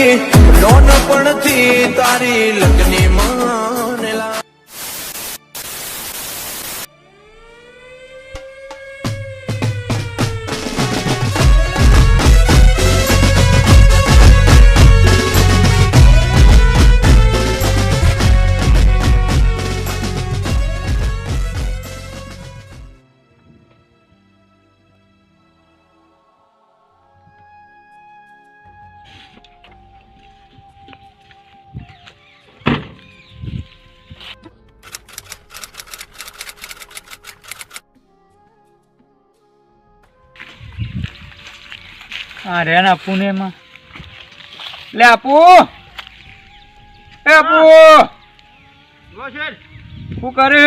મારી થી તારી લગ્ની હા રે ને આપું ને એમાં લે આપુ. એ આપુ. શું કરે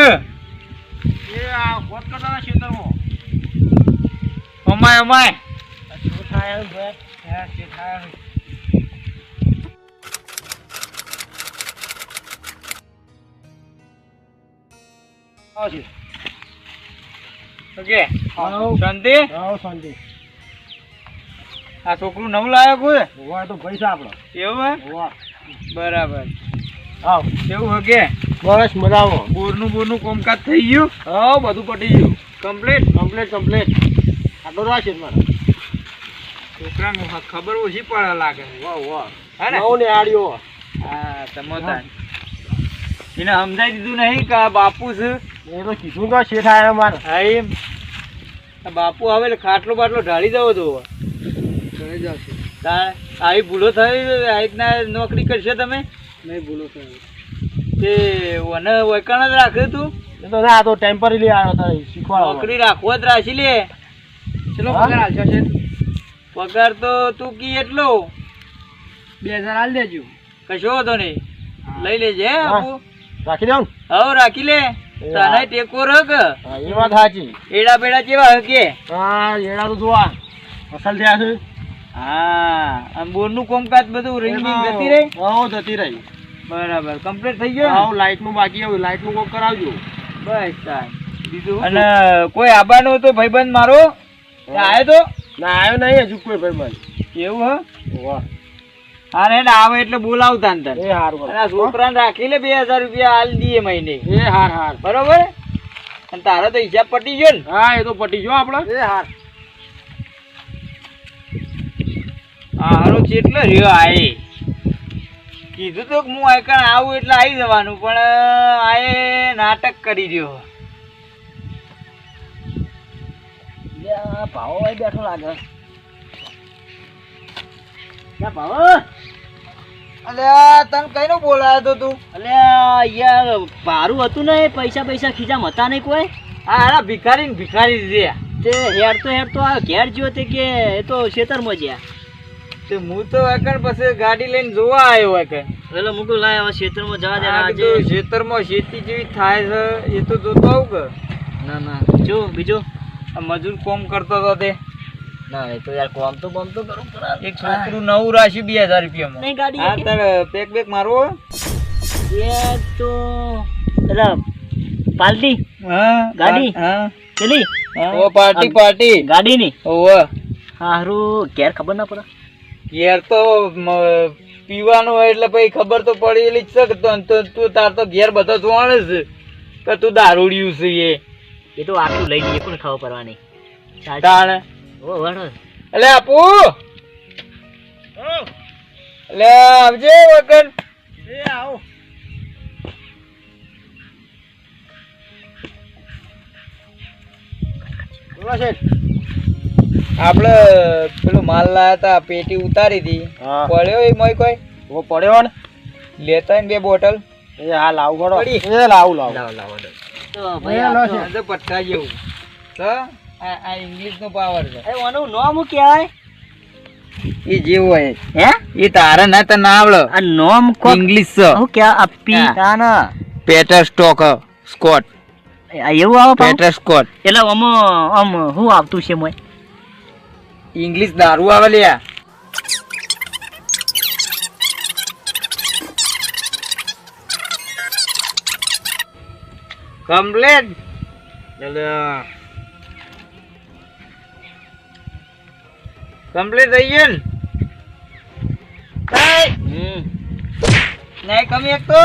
અમાય અમાય. ઓકે શાંતિ. આ છોકરું નવું લાવ્યો કોઈ એવું હે બરાબર. કેવું હગે? બસ મજામાં. બોરનું બોરનું કોમકાજ થઈ ગયું? હા બધું પટી ગયું. કમ્પ્લીટ? Complete complete. આટલો રાશે મારે. છોકરાનું ખબર ઓછી પડે લાગે. વાહ વાહ હે ને? નવ ને આડ્યો. હા તમોતા એને સમજાઈ દીધું નહીં કે આ બાપુ છે? એ તો કીધું કે શેઠ આયા મારે. હા એમ. આ બાપુ આવે એટલે ખાટલો બાટલો ઢાળી દો તો. તારે આવી ભૂલો થઈ આ રીતના નોકરી કરશો તમે? નહીં ભૂલો થયો તે વને વૈકણ જ રાખ્યું તું? એ તો આ તો ટેમ્પરરી આવ્યો નોકરી રાખવો જ રાખી લે. ચલો પગાર હાલશો છે? પગાર તો તું કી એટલો? બે હજાર હાલ દેજો. કશો વાંધો નહીં. લઈ લેજે હે રાખી દઉં? હવ રાખી લે. તને ટેકો રગ એ વાત સાચી. એડા બેડા કેવા હકે. હા એડા તો જોવા. અસલ થયા છે. હા બોરનું કોમકાજ બધું રિંગિંગ જતી રહી? હા જતી રહી. બરાબર કમ્પ્લીટ થઈ ગયો હા લાઈટનું બાકી આવ્યું લાઈટનું કોક કરાવજો. બસ સાહેબ. બીજું? અને કોઈ આબાનો તો ભાઈબંધ મારો? આવ્યો તો? ના આવ્યો નહીં હજુ કોઈ ભાઈબંધ. કેવું એવું હ? ને આવે એટલે બોલાવતા ને તને. એ હાર અને છોકરાને રાખી લે બે હજાર રૂપિયા હાલ દઈએ મહિને. એ હાર હાર. બરોબર? અને તારો તો હિસાબ પટી ગયો ને? હા એ તો પટી ગયો આપણે. એ હાર. હારો ચેટલો રહ્યો આય. કીધું તો કે હું આયકણ આવું એટલે આવી જવાનું પણ આએ નાટક કરી રહ્યો ભાવો ભાઈ બેઠો લાગે. ક્યાં ભાવો. અલ્યા તને કઈનો બોલાયો તો તું? અલ્યા યાર ભારું હતું ને પૈસા પૈસા ખીજા મતા નહીં કોઈ? હા હારા ભિખારી ને ભિખારી રહ્યા તે હેર તો હેર તો આ ઘેર જ્યો તે કે એ તો ખેતરમાં જ્યાં. તે હું તો એકણ પછી ગાડી લઈને જોવા આવ્યો એકણ એટલે મૂકું લાય હવે ખેતરમાં જવા દે આ કીધું ખેતરમાં ખેતી જેવી થાય છે એ તો જોતો આવું કે. ના ના. જો બીજો. આ મજૂર કોમ કરતો હતો તે. ના એ તો યાર કોમ તો કોમ તો કરું કરા. એક છોકરું નવું રાખ્યું બે હજાર રૂપિયામાં. નહીં ગાડી હા હતી? પેક બેક મારવો? એ તો એટલે પાલટી. હા ગાડી? હા ચલી ઓ પાર્ટી પાર્ટી ગાડીની. ઓવે. હારું ઘેર ખબર ના પડે. ઘેર તો પીવાનું હોય એટલે પછી ખબર તો પડેલી જ છે કે તો- તાર તો ઘેર બધો જોવાણે છે. કે તું દારૂડિયું છે એ. એ તો આટલું લઈ લઈએ પણ ખબર પડવાની તાણે. ઓ વણો એટલે આપુ! એટલે આવજે વગર. એ આવો. બોલો આપડે પેલું માલ લાયા હતા પેટી ઉતારી હતી પડ્યો એ મોય કોઈ? ઓ પડ્યો ને? લેતા ને બે બોટલ. એ હા લાવું પડો. એ લાવ. લાવ લાવ લાવ. તો ભાઈ આ તો પટ્ટા જેવું તો આ આ ઇંગ્લિશ નો પાવર છે. એ ઓનું નામ કહેવાય? એ જેવું હોય. હે? એ તારે ના તને આવડે. આ નામ કો ઇંગ્લિશ હું કે આ પી તાના પેટર સ્ટોક સ્કોટ આ એવું આવે? પેટર સ્કોટ એટલે આમ આમ હું આવતું છે મોય? ઇંગ્લિશ દારૂ આવે લ્યા કમ્પ્લેટ કમ્પ્લીટ થઈ ગયું ને? નહીં કમી એક તો?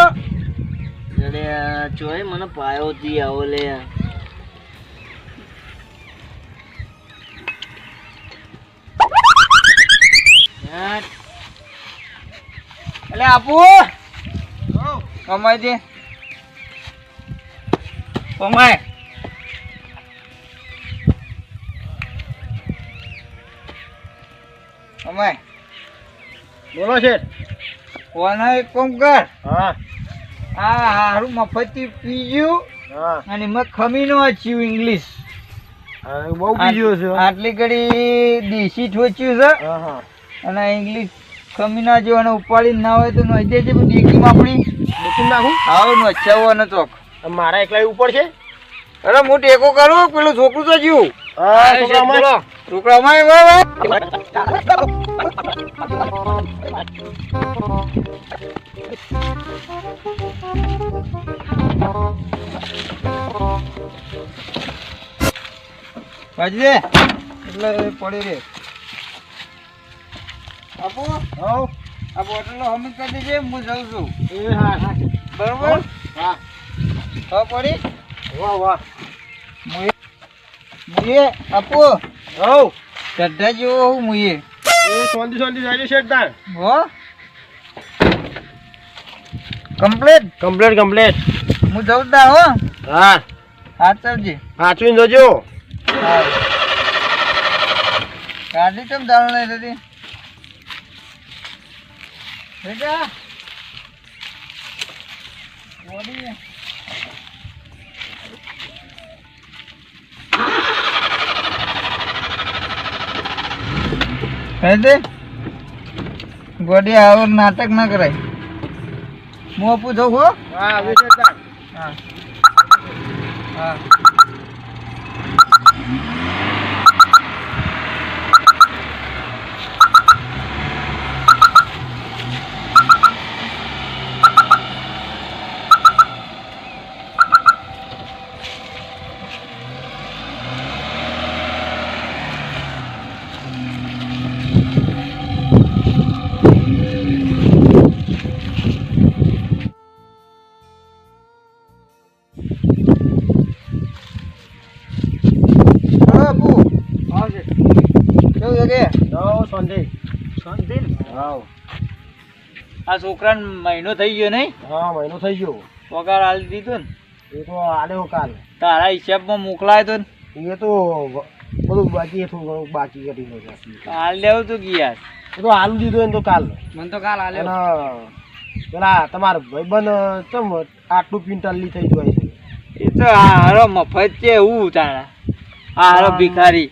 જોઈ મને પાયો દી આવો લે એટલે આપુ કમાઈ દે કમાય કમાય બોલો છે કોના એક કામ કર. હા. આ હારું મફતી પીજ્યું અને મેં ખમી નો વાંચ્યું ઇંગ્લિશ બહુ બીજું છે. આટલી ઘડી દેશી ઠોચ્યું છે. હા હા. અને ઇંગ્લિશ કમી ના જો અને ઉપાડી ના હોય તો નોઈ દેજે દેખીમાં આપણી. મૂકી નાખું? આવો નોચાવો અને ચોક. મારા એકલા ઉપર છે અરે હું ટેકો કરું પેલું છોકરું તો જ્યું હા છોકરામાં. છોકરામાં ભાજી દે એટલે પડી રે આપો. હો આ બોટલ હમી કરી દેજે હું જાઉં છું. એ હા હા. બરોબર? હા. હા પડી? વાહ વાહ. મુએ મુએ આપો. હો ગઢા જેવો હું મુએ એ શાંતિ શાંતિ જાય છે તાર હો. કમ્પ્લીટ? Complete complete. હું જઉં તા હો. હા. ચાલજે સાચવીને જોજો. હા. ગાડી કેમ ચાલુ નહીં થતી બેટા બોડી કહે ગોડી આવો નાટક ના કરાય. હું આપું જાઉં હા? હા. હા. કેવું છે કે? શાંતિ. શાંતિ? આ છોકરાને મહિનો થઈ ગયો નહીં? હા મહિનો થઈ ગયો. પગાર આલી દીધો ને? એ તો આલ્યો કાલ. તારા હિસાબમાં મોકલાય તો ને? એ તો બધું બાકી થોડું ઘણું બાકી કરી નાખ્યું હાલ લેવું તો ગયા એ તો હાલું દીધો ને તો કાલ. મને તો કાલ અને પેલા તમારા ભાઈબંધ ચમ આટલું ક્વિન્ટલની થઈ જાય છે? એ તો હારો મફત છે એવું તારા. હારો ભિખારી.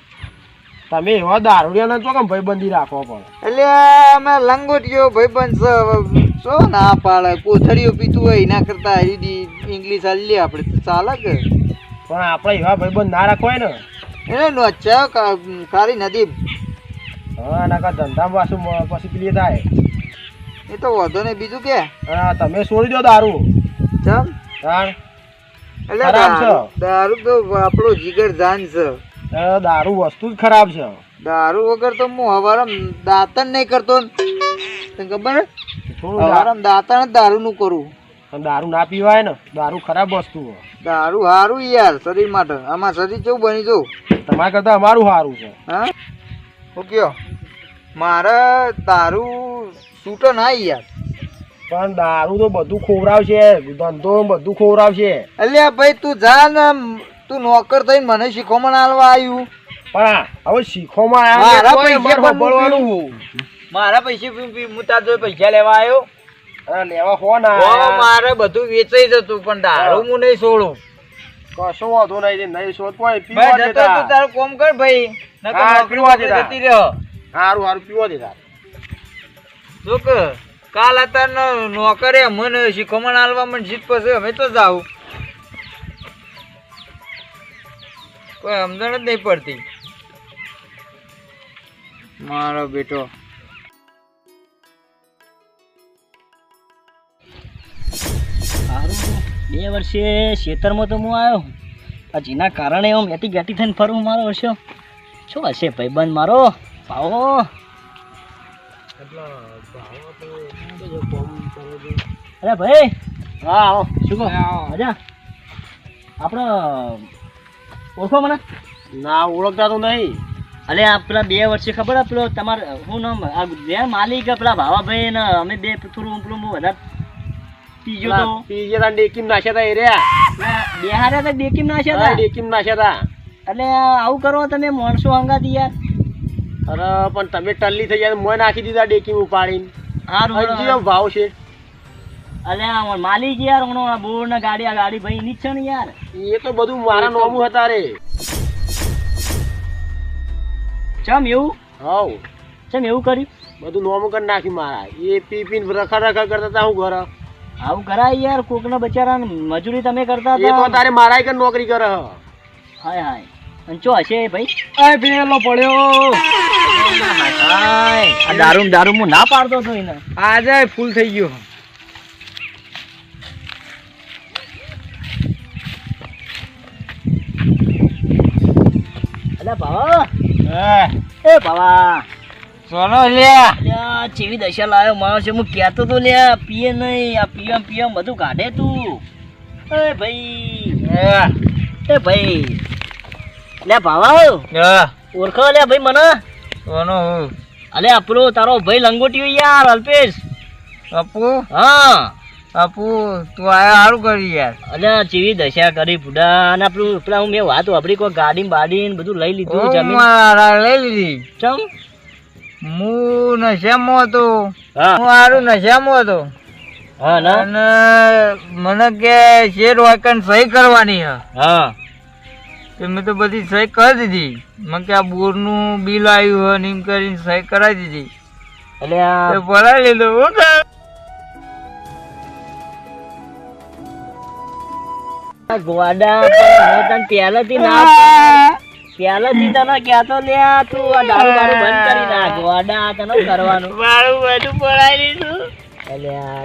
તમે એવા દારૂડિયાના તો કેમ ભાઈબંધી રાખો પણ? એટલે અમે લંગોટીઓ ભાઈબંધ બંધ શો ના પાડે કોથળીઓ પીતું હોય એના કરતા હિન્દી ઇંગ્લિશ હાલી આપણે તો ચાલે કે? પણ આપણે એવા ભાઈબંધ ના રાખો ને. એને નોચ્યા કારી નદી હા એના કા ધંધા પાછું પછી પેલી થાય. એ તો વધો ને બીજું કે? હા તમે છોડી દો દારૂ. ચમ? એટલે દારૂ તો આપણો જીગર જાન છે. દારૂ વસ્તુ જ ખરાબ છે. દારૂ વગર તો હું હવારમ દાંતણ નહીં કરતો તને ખબર હવારમ દાંતણ જ દારૂનું કરું. દારૂ ના પીવાય ને દારૂ ખરાબ વસ્તુ દારૂ સારું યાર શરીર માટે. આમાં શરીર કેવું બની જવું તમારા કરતા અમારું સારું છે. હા? કયો? મારે દારૂ છૂટો ના યાર. પણ દારૂ તો બધું ખોવરાવશે ધંધો બધું ખોવરાવશે અલ્યા ભાઈ તું જા ને તું નોકર થઈને મને શીખવમણ આલવા આવ્યું પણ હવે શીખોમાં મારા પૈસે હું સાંભળવાનું. મારા પૈસે હું તાર પૈસા લેવા આવ્યો હા, લેવા ઓ, મારે બધું વેચાઈ જતું પણ હું. નહીં છોડું. કશો વાંધો નહીં નહીં શોધ કોઈ પીવા જતો તું તારું કોમ કર ભાઈ નકર પીવા. જતી રહ્યો સારું સારું પીવા દેતા. જો કે કાલ અત્યારે નોકરે મને શીખવમણ આલવા મને જીત પછી અમે તો જાવ કોઈ સમજણ જ નહીં પડતી. મારો બેટો. બે વર્ષે ખેતરમાં તો હું આવ્યો. આ જેના કારણે હું મેટી ગાટી થઈને ફરું મારો વર્ષો. શું હશે ભાઈબંધ મારો? ભાવો. અરે ભાઈ હા આવો. શું કહો? મજા? આપણો ઓળખો મને? ના ઓળખતા તો નહીં. અલે આ પેલા બે વર્ષે ખબર હે પેલો તમારે શું નામ આ બે માલિક પેલા ભાવાભાઈ ને અમે બે થોડું પેલું હું વધારે પીજો તો. પીજે તા ડેકીમ નાખ્યા તા એ રહ્યા બે હારે તો ડેકીમ નાખ્યા તા? ડેકીમ નાખ્યા તા. એટલે આવું કરો તમે માણસો હંગાતી યાર અરે પણ તમે ટલ્લી થઈ જાય મોય નાખી દીધા ડેકીમ ઉપાડીને. એવો ભાવ છે? અલે આ માલિક યાર આ બોર ને ગાડી આ ગાડી ભાઈ ની છે ને યાર. એ તો બધું મારા નોમું હતા રે. ચમ એવું? હાઉ ચમ એવું કર્યું? બધું નોમું કરી નાખ્યું મારા. એ પી પીને રખા રખા કરતા હતા હું ઘર. આવું કરાય યાર કોકના બચારા મજૂરી તમે કરતા એ તો હતા. તારે મારા કે નોકરી કરે હાય હાય. અને ચો હશે ભાઈ? આ પેલો પડ્યો. હાય આ દારૂ દારૂ હું ના પાડતો હતો એને. આજે ફૂલ થઈ ગયો. અલે ભાવા એ. ભાવા સોનો લ્યા. ચેવી દશા લાવ્યો માણસ છે હું કહેતો તો લ્યા પીએ નહીં આ પીએમ પીએમ બધું કાઢે તું. એ ભાઈ. એ. ભાઈ. લે ભાવા ઓળખો લે ભાઈ મને. સોનો અલે આપણો તારો ભાઈ લંગોટી યાર અલ્પેશ. અપુ હા. અપુ તું આયા સારું કરી યાર. અલે ચીવી દશા કરી બુડા અને આપણું પેલા હું મેં વાત વાપરી કોઈ ગાડી બાડી ને બધું લઈ લીધું જમીન? લઈ લીધી. ચમ? હું નશામાં હતો. હા. હું સારું નશામાં હતો. હા ના? અને મને કે શેર વાકન સહી કરવાની હે. હા. તો મેં તો બધી સહી કરી દીધી. મને કે આ બોરનું બિલ આવ્યું હોય ને એમ કરીને સહી કરાવી દીધી. એટલે ભરાઈ લીધું. ગોડા પણ પહેલેથી ના પહેલેથી તને કહેતો લે તું આ દારૂ બારૂ બંધ કરી નાખ ગોડા તને કરવાનું. મારું બધું ભરાઈ લીધું અલ્યા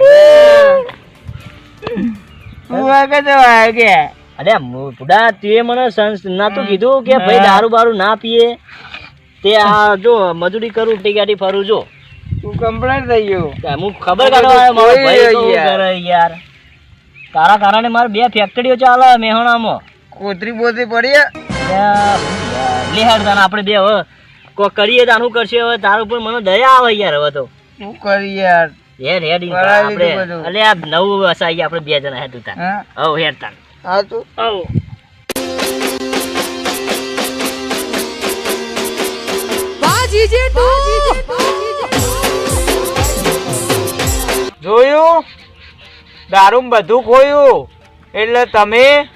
હું વખત વાય કે. અરે બુડા તુએ મને સંસ નતું કીધું કે ભાઈ દારૂ બારૂ ના પીએ. તે આ જો મજૂરી કરું ટીગાટી ફરું જો. તું કમ્પ્લેટ થઈ ગયો. તે હું ખબર કાઢવા આવ્યો મારો ભાઈ કરે યાર? તારા કારણે મારે બે ફેક્ટરીઓ ચાલે મેહોણામાં. કોતરી બોતરી પડી તાને આપણે બે હવે. કો કરીએ તો આનું કરશે હવે? તારા ઉપર મને દયા આવે યાર હવે તો. શું કરી યાર? હેડ હેડ આપણે. અલે આ નવું વસાઈએ આપણે બે જણા હેડ હા? હવ હેડ તાન. હા તું? હવ જોયું દારૂ બધું ખોયું. એટલે તમે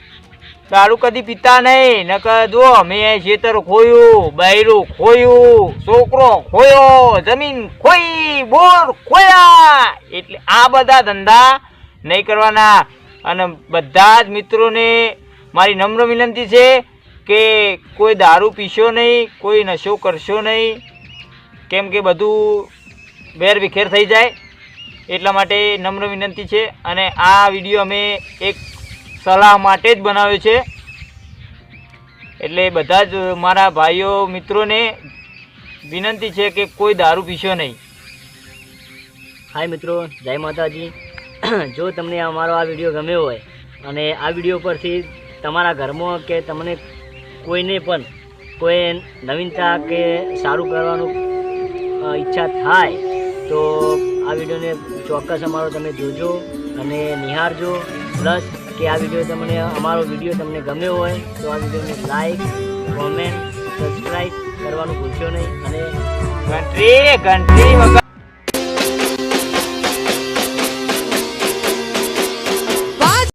દારૂ કદી પીતા નહીં. નકર જો અમે ખેતર ખોયું, બૈરું ખોયું, છોકરો ખોયો, જમીન ખોઈ, બોર ખોયા. એટલે આ બધા ધંધા નહીં કરવાના. અને બધા જ મિત્રોને મારી નમ્ર વિનંતી છે કે કોઈ દારૂ પીશો નહીં, કોઈ નશો કરશો નહીં. કેમ કે બધું વેર વિખેર થઈ જાય. એટલા માટે નમ્ર વિનંતી છે અને આ વીડિયો અમે એક સલાહ માટે જ બનાવ્યો છે. એટલે બધા જ મારા ભાઈઓ મિત્રોને વિનંતી છે કે કોઈ દારૂ પીશો નહીં. હાય મિત્રો, જય માતાજી. જો તમને અમારો આ વીડિયો ગમ્યો હોય અને આ વીડિયો પરથી તમારા ઘરમાં કે તમને કોઈને પણ કોઈ નવીનતા કે સારું કરવાનું ઈચ્છા થાય તો આ વિડીયોને ચોક્કસ અમારો તમે જોજો અને નિહાળજો પ્લસ કે આ વીડિયો તમને, અમારો વીડિયો તમને ગમ્યો હોય, તો આ વિડીયોને લાઈક, કોમેન્ટ, સબસ્ક્રાઈબ કરવાનું ભૂલશો નહીં. અને ઘંટરી ઘંટરી વગર